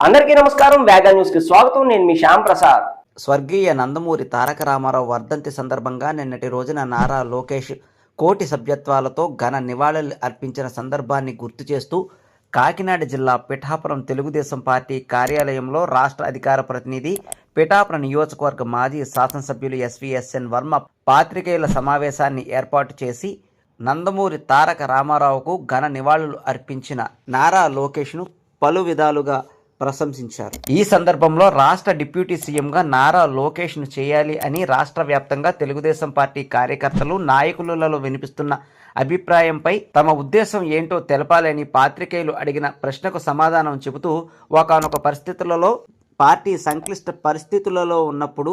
అందరికీ నమస్కారం వేగా న్యూస్కి స్వాగతం. నేను మీ శ్యామ్ ప్రసాద్. స్వర్గీయ నందమూరి తారక రామారావు వర్ధంతి సందర్భంగా నిన్నటి రోజున నారా లోకేష్ కోటి సభ్యత్వాలతో ఘన నివాళులు అర్పించిన సందర్భాన్ని గుర్తు చేస్తూ కాకినాడ జిల్లా పిఠాపురం తెలుగుదేశం పార్టీ కార్యాలయంలో రాష్ట్ర అధికార ప్రతినిధి పిఠాపురం నియోజకవర్గ మాజీ శాసనసభ్యులు ఎస్విఎస్ఎన్ వర్మ పాత్రికేయుల సమావేశాన్ని ఏర్పాటు చేసి నందమూరి తారక రామారావుకు ఘన నివాళులు అర్పించిన నారా లోకేష్ను పలు విధాలుగా ప్రశంసించారు. ఈ సందర్భంలో రాష్ట్ర డిప్యూటీ సీఎంగా నారా లోకేష్ను చేయాలి అని రాష్ట్ర వ్యాప్తంగా తెలుగుదేశం పార్టీ కార్యకర్తలు నాయకులలో వినిపిస్తున్న అభిప్రాయంపై తమ ఉద్దేశం ఏంటో తెలపాలని పాత్రికేయులు అడిగిన ప్రశ్నకు సమాధానం చెబుతూ ఒకనొక పరిస్థితులలో పార్టీ సంక్లిష్ట పరిస్థితులలో ఉన్నప్పుడు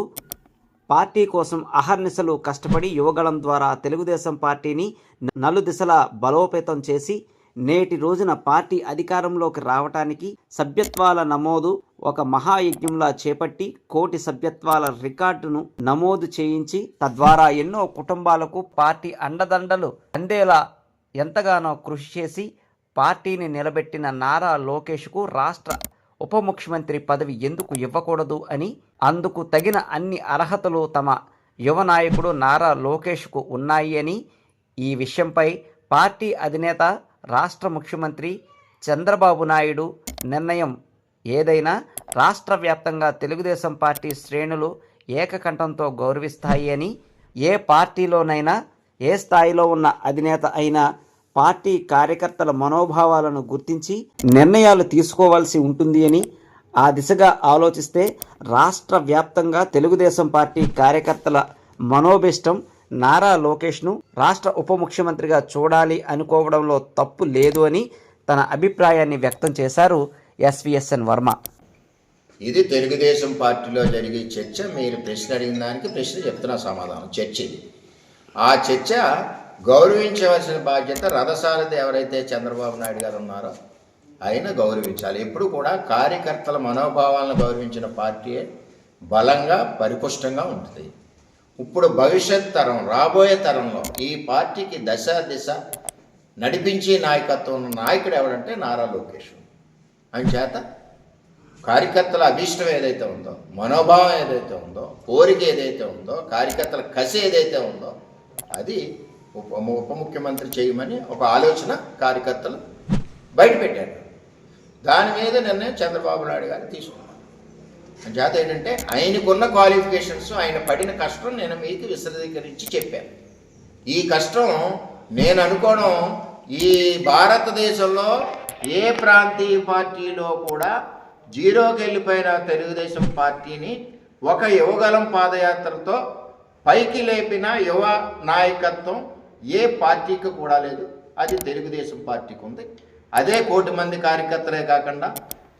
పార్టీ కోసం అహర్నిశలు కష్టపడి యువగళం ద్వారా తెలుగుదేశం పార్టీని నలుదిశల బలోపేతం చేసి నేటి రోజున పార్టీ అధికారంలోకి రావటానికి సభ్యత్వాల నమోదు ఒక మహాయజ్ఞంలా చేపట్టి కోటి సభ్యత్వాల రికార్డును నమోదు చేయించి తద్వారా ఎన్నో కుటుంబాలకు పార్టీ అండదండలు అందేలా ఎంతగానో కృషి చేసి పార్టీని నిలబెట్టిన నారా లోకేష్కు రాష్ట్ర ఉప ముఖ్యమంత్రి పదవి ఎందుకు ఇవ్వకూడదు అని అందుకు తగిన అన్ని అర్హతలు తమ యువ నాయకుడు నారా లోకేష్కు ఉన్నాయి అని ఈ విషయంపై పార్టీ అధినేత రాష్ట్ర ముఖ్యమంత్రి చంద్రబాబు నాయుడు నిర్ణయం ఏదైనా రాష్ట్ర వ్యాప్తంగా తెలుగుదేశం పార్టీ శ్రేణులు ఏకకంఠంతో గౌరవిస్తాయి అని ఏ పార్టీలోనైనా ఏ స్థాయిలో ఉన్న అధినేత అయినా పార్టీ కార్యకర్తల మనోభావాలను గుర్తించి నిర్ణయాలు తీసుకోవాల్సి ఉంటుంది అని ఆ దిశగా ఆలోచిస్తే రాష్ట్ర వ్యాప్తంగా తెలుగుదేశం పార్టీ కార్యకర్తల మనోభిష్టం నారా లోకేష్ను రాష్ట్ర ఉప ముఖ్యమంత్రిగా చూడాలి అనుకోవడంలో తప్పు లేదు అని తన అభిప్రాయాన్ని వ్యక్తం చేశారు ఎస్విఎస్ఎన్ వర్మ. ఇది తెలుగుదేశం పార్టీలో జరిగే చర్చ. మీరు ప్రశ్న అడిగిన దానికి ప్రశ్న చెప్తున్నా సమాధానం. చర్చ ఇది. ఆ చర్చ గౌరవించవలసిన బాధ్యత రథసారథి ఎవరైతే చంద్రబాబు నాయుడు గారు ఉన్నారో ఆయన గౌరవించాలి. ఎప్పుడు కూడా కార్యకర్తల మనోభావాలను గౌరవించిన పార్టీయే బలంగా పరిపుష్టంగా ఉంటుంది. ఇప్పుడు భవిష్యత్ తరం రాబోయే తరంలో ఈ పార్టీకి దశ దిశ నడిపించే నాయకత్వం ఉన్న నాయకుడు ఎవడంటే నారా లోకేష్. అంచేత కార్యకర్తల అభీష్టం ఏదైతే ఉందో మనోభావం ఏదైతే ఉందో కోరిక ఏదైతే ఉందో కార్యకర్తల కసి ఏదైతే ఉందో అది ఉప ఉప ముఖ్యమంత్రి చేయమని ఒక ఆలోచన కార్యకర్తలు బయటపెట్టారు. దాని మీద నిర్ణయం చంద్రబాబు నాయుడు గారు తీసుకున్నారు. చేత ఏంటంటే ఆయనకున్న క్వాలిఫికేషన్స్ ఆయన పడిన కష్టం నేను మీకు విశదీకరించి చెప్పాను. ఈ కష్టం నేను అనుకోవడం ఈ భారతదేశంలో ఏ ప్రాంతీయ పార్టీలో కూడా జీరోకి వెళ్ళిపోయిన తెలుగుదేశం పార్టీని ఒక యువగలం పాదయాత్రతో పైకి లేపిన యువ నాయకత్వం ఏ పార్టీకి కూడా లేదు. అది తెలుగుదేశం పార్టీకి ఉంది. అదే కోటి మంది కార్యకర్తలే కాకుండా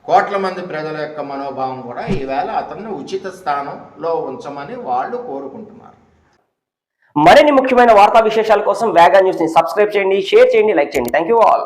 కోట్ల మంది ప్రజల యొక్క మనోభావం కూడా ఈవేళ అతన్ని ఉచిత స్థానంలో ఉంచమని వాళ్ళు కోరుకుంటున్నారు. మరిన్ని ముఖ్యమైన వార్తా విశేషాల కోసం వేగా న్యూస్ని సబ్స్క్రైబ్ చేయండి షేర్ చేయండి లైక్ చేయండి. Thank you all